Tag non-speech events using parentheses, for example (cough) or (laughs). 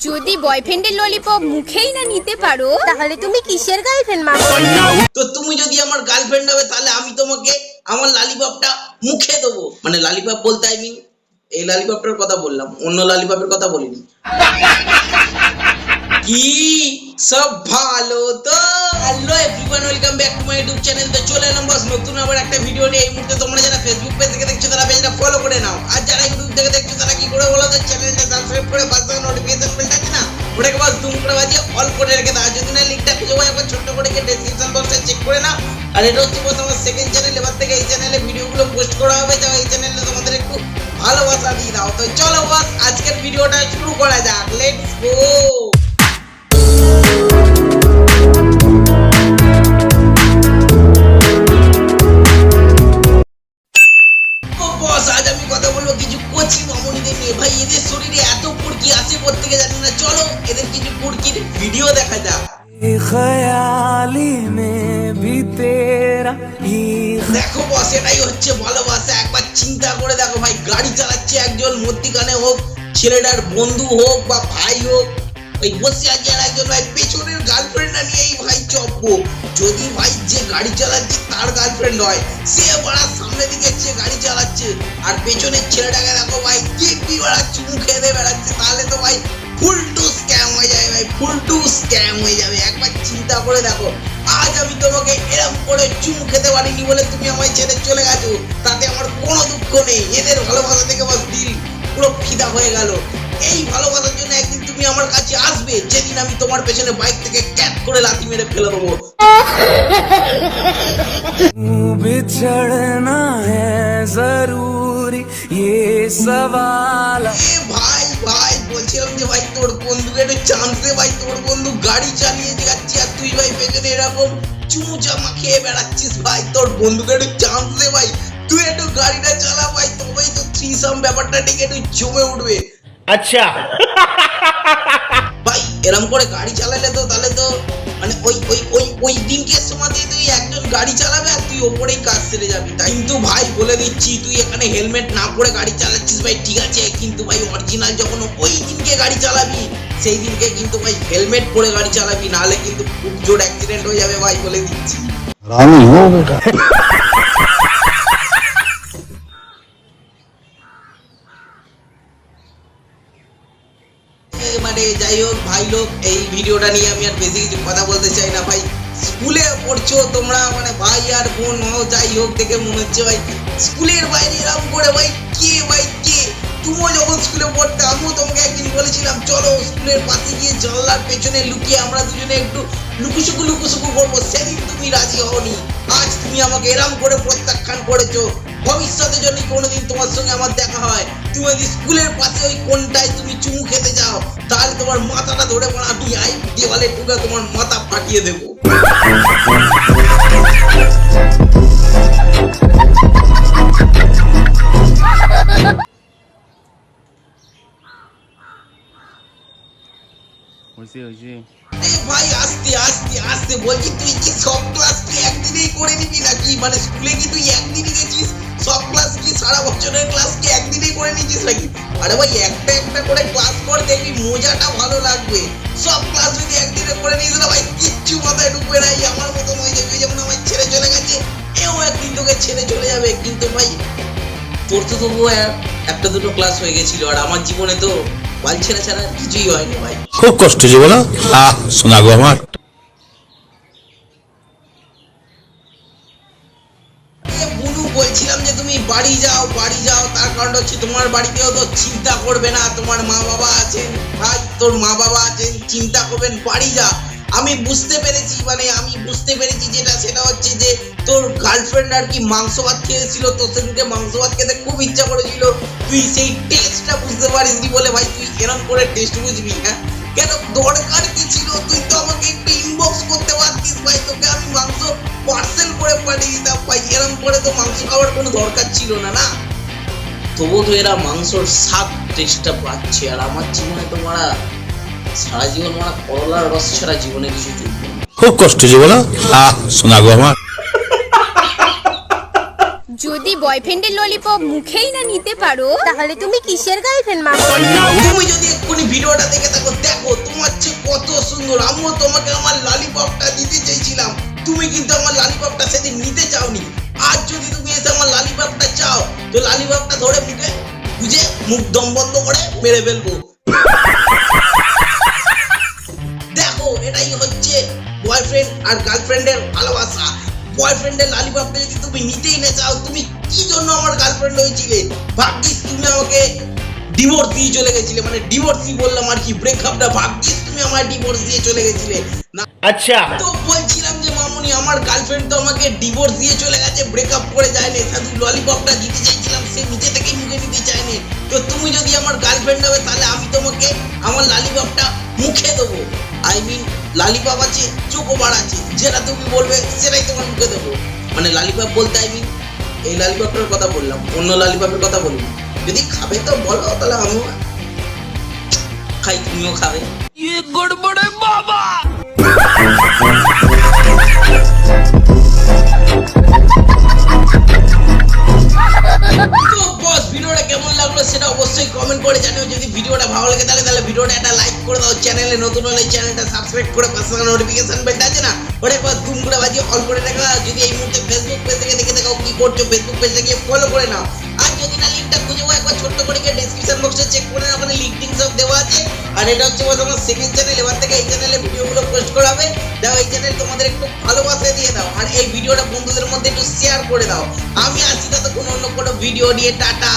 যদি বয়ফ্রেন্ডের ললিপপ মুখেই না নিতে পারো, তাহলে তুমি কিসের গার্লফ্রেন্ড মা? তো তুমি যদি আমার গার্লফ্রেন্ড হবে, তাহলে আমি তোমাকে আমার লালিপপটা মুখে দেবো। মানে লালিপপ বলতে আই মিন এই লালিপপটার কথা বললাম, অন্য লালিপপের কথা বলিনি। কি সব ভালো তো? Hello everyone welcome back to my YouTube channel তো চলে এলাম বস নতুন আবার একটা ভিডিও নিয়ে। এই মুহূর্তে তোমরা যারা ফেসবুক পেজ থেকে দেখছ, তারা পেজটা ফলো করে নাও। আর যারা ইউটিউব থেকে দেখছ, তারা কি করে বলো তো? চ্যানেলটা সাবস্ক্রাইব করে পাশে নোটিফিকেশন ওটাকে বাস দুম করে বাজিয়ে অল করে রেখে দাও। যদি না লিঙ্কটা খুঁজে পাই একবার ছোট্ট করে গিয়ে ডেসক্রিপশন বক্সে চেক করে নাও। আর এটা হচ্ছে বস আমার সেকেন্ড চ্যানেল এবার থেকে এই চ্যানেলে ভিডিওগুলো পোস্ট করা হবে। যাও, এই চ্যানেলে তোমাদের একটু ভালোবাসা দিয়ে দাও। তো চলো বস আজকের ভিডিওটা শুরু করা যাক। লেটস গো কোথেকে জানি না চলো এদের কিছু কুর্কির ভিডিও দেখা যাক। খয়ালি মে দেখো বস এটাই হচ্ছে ভালোবাসা। একবার চিন্তা করে দেখো ভাই গাড়ি চালাচ্ছে একজন মধ্যিখানে হোক ছেলেটার বন্ধু হোক বা ভাই হোক ওই বসে আছে আর একজন ভাই পেছনের গার্লফ্রেন্ড না নিয়ে এই ভাই চপ হোক গাড়ি চালাচ্ছে, তার গার্লফ্রেন্ড হয় সে বড়া সামনে দিকে যে গাড়ি চালাচ্ছে। আর পেছনের ছেলেটাকে দেখো ভাই, কি কি বেড়া চুমু খেয়ে দিয়ে বেড়াচ্ছে। তাহলে তো ভাই ফুল টু স্ক্যাম হয়ে যাবে ভাই ফুল টু স্ক্যাম হয়ে যাবে। একবার চিন্তা করে দেখো, আজ আমি তোমাকে এরকম করে চুমু খেতে পারিনি বলে তুমি আমায় ছেড়ে চলে গেছো। তাতে আমার কোনো দুঃখ নেই। এদের ভালোবাসা থেকে আমার দিল পুরো ফিদা হয়ে গেল। এই ভালোবাসার জন্য একদিন তুমি আমার কাছে আসবে যেদিন আমি তোমার পেছনে বাইক থেকে ক্যাট করে লাথি মেরে ফেলে দেবো बिछड़ना है जरूरी ये सवाल এ ভাই ভাই বলছিলাম যে ভাই তোর বন্ধুকে একটু চান্স দে ভাই তোর বন্ধু গাড়ি চালিয়ে যাচ্ছে আর তুই ভাই পেছনে এরকম চুমু জামা খেয়ে বেড়াচ্ছিস ভাই তোর বন্ধুকে একটু চান্স দে ভাই তুই একটু গাড়িটা চালা ভাই তবেই তো থ্রিসাম ব্যাপারটা ঠিক একটু জমে উঠবে আচ্ছা। ভাই এরম করে গাড়ি চালালে তো তাহলে তো মানে ওই ওই ওই ওই দিনকে সমাতে তুই একজন গাড়ি চালাবে আর তুই ওপরেই কাজ সেরে যাবি। তাই তো ভাই বলে দিচ্ছি তুই এখানে হেলমেট না পরে গাড়ি চালাচ্ছিস ভাই ঠিক আছে কিন্তু ভাই অরিজিনাল যখন ওই দিনকে গাড়ি চালাবি সেই দিনকে কিন্তু ভাই হেলমেট পরে গাড়ি চালাবি নাহলে কিন্তু খুব জোর অ্যাক্সিডেন্ট হয়ে যাবে ভাই বলে দিচ্ছি। আমি ভিডিওটা নিয়ে আমি আর বেশি কিছু কথা বলতে চাই না, ভাই। স্কুলে পড়ছো তোমরা মানে ভাই আর বোন হও যাই হোক দেখে মনে হচ্ছে, ভাই। স্কুলের বাইরে এরকম করে, ভাই, কে ভাই, কে? তুমিও যখন স্কুলে পড়তে, আমিও তোমাকে একদিন বলেছিলাম, চলো স্কুলের পাশে গিয়ে জানলার পেছনে লুকিয়ে আমরা দুজনে একটু লুকুসুকু লুকুসুকু করব। সেদিন তুমি রাজি হওনি। আজ তুমি আমাকে এরম করে প্রত্যাখ্যান করেছ। ভবিষ্যতে যদি কোনোদিন তোমার সঙ্গে আমার দেখা হয় তুমি স্কুলের পাশে ওই কোনটায় তুমি চুমু খেতে যাও? তাহলে তোমার মাথাটা ধরে পড়া আমি আই দেওয়ালে টুকে তোমার মাথা ফাটিয়ে দেবো। এই ভাই আস্তে আস্তে আস্তে বলছি তুই কি সব ক্লাস কি একদিনেই করে নিবি নাকি? মানে স্কুলে কি তুই একদিনই গেছিস সব ক্লাস কি সারা বছরের ক্লাস করে নিয়েছিস নাকি আরে ভাই একটা একটা করে ক্লাস কর দেখবি মজাটা ভালো লাগবে। সব ক্লাস যদি একদিনে করে নিস না ভাই কিচ্ছু মাথায় ঢুকবে না আমার মতন হয়ে যাবে যেমন আমার ছেড়ে চলে গেছে এও একদিন তোকে ছেড়ে চলে যাবে কিন্তু ভাই। তোর তো তবুও এক- একটা দুটো ক্লাস হয়ে গেছিল আর আমার জীবনে তো বাল ছেড়া ছাড়া কিছুই হয়নি ভাই। খুব কষ্ট বলো। আহ শোনা গো আমার। বুনু বলছিলাম বাড়ি যাও বাড়ি যাও। তার কারণ হচ্ছে তোমার বাড়িতেও তো চিন্তা করবে না, তোমার মা বাবা আছেন। ভাই, তোর মা বাবা আছেন, চিন্তা করবেন, বাড়ি যা। আমি বুঝতে পেরেছি মানে আমি বুঝতে পেরেছি যেটা, সেটা হচ্ছে যে তোর গার্লফ্রেন্ড আর কি মাংস ভাত খেয়েছিল তোর সেদিনকে মাংস ভাত খেতে খুব ইচ্ছা করেছিল। তুই সেই টেস্টটা বুঝতে পারিসনি বলে, ভাই, তুই এরকম করে টেস্ট বুঝবি হ্যাঁ? কেন দরকার কি ছিল? তুই তো আমাকে একটু ইনবক্স করতে পার্সেল করে পাঠিয়ে দিতাম ভাই এরকম করে তো মাংস খাওয়ার কোনো দরকার ছিল না না? তবুও তো এরা মাংসর স্বাদ টেস্টটা পাচ্ছে আর আমার জীবনে তো মারা সারা জীবন মারা করলার রস ছাড়া জীবনে কিছু খুব কষ্ট যে বলো। আহ শোনা গো আমার। যদি বয়ফ্রেন্ডের ললিপপ মুখেই না নিতে পারো তাহলে তুমি কিসের গার্লফ্রেন্ড মা? তুমি যদি এক্ষুনি ভিডিওটা দেখে থাকো বন্ধুর আমিও তোমাকে আমার ললিপপটা দিতে চেয়েছিলাম। তুমি কিন্তু আমার লালিপপটা সেদিন নিতে চাওনি। আজ যদি তুমি এসে আমার লালিপপটা চাও তো লালিপপটা ধরে মুখে বুঝে মুখ দম বন্ধ করে মেরে ফেলব। দেখো এটাই হচ্ছে বয়ফ্রেন্ড আর গার্লফ্রেন্ডের ভালোবাসা। বয়ফ্রেন্ডের লালিপপটা যদি তুমি নিতেই না চাও তুমি কি জন্য আমার গার্লফ্রেন্ড হয়েছিলে? ভাগ্যিস তুমি আমাকে ডিভোর্স দিয়ে চলে গেছিলে। মানে ডিভোর্সই বললাম আর কি ব্রেকআপটা ভাগ্যিস তুমি আমার ডিভোর্স দিয়ে চলে গেছিলে। না আচ্ছা। তো বলছিলাম আমার গার্লফ্রেন্ড তো আমাকে ডিভোর্স দিয়ে চলে গেছে ব্রেকআপ করে যায়নি। শুধু ললিপপটা দিতে চাইছিলাম সে নিজে থেকেই মুখে নিতে চায়নি। তো তুমি যদি আমার গার্লফ্রেন্ড হবে তাহলে আমি তোমাকে আমার লালিপপটা মুখে দেবো। আই মিন লালিপপ আছে চোকোবার আছে যেটা তুমি বলবে সেটাই তোমার মুখে দেবো। মানে লালিপপ বলতে আই মিন এই লালিপপটার কথা বললাম অন্য লালিপপের কথা বললাম যদি খাবে তো বলো তাহলে আমিও খাই তুমিও খাবে। তো (laughs) ভিডিওটা কেমন লাগল সেটা অবশ্যই কমেন্ট করে জানিও। যদি ভিডিওটা ভালো লাগে তাহলে তাহলে ভিডিওটা একটা লাইক করে দাও। চ্যানেলে নতুন হলে চ্যানেলটা সাবস্ক্রাইব করে পাশে নোটিফিকেশন বেলটা আছে না? ওটা একবার দুম করে বাজিয়ে অল করে রাখা যদি এই মুহূর্তে ফেসবুক পেজ থেকে দেখে দেখাও কি করছ ফেসবুক পেজে গিয়ে ফলো করে নাও। আর যদি না লিঙ্কটা খুঁজে একবার ছোট্ট করে গিয়ে ডিসক্রিপশন বক্সে চেক করে নাও। ওখানে লিঙ্ক দেওয়া আছে। আর এটা হচ্ছে তোমার সেকেন্ড চ্যানেল এবার থেকে এই চ্যানেলে ভিডিওগুলো পোস্ট করা হবে। দাও, এই চ্যানেল তোমাদের একটু ভালোবাসা দিয়ে দাও। আর এই ভিডিওটা বন্ধুদের মধ্যে একটু শেয়ার করে দাও। আমি আসি কোনো অন্য কোনো ভিডিও নিয়ে। টাটা!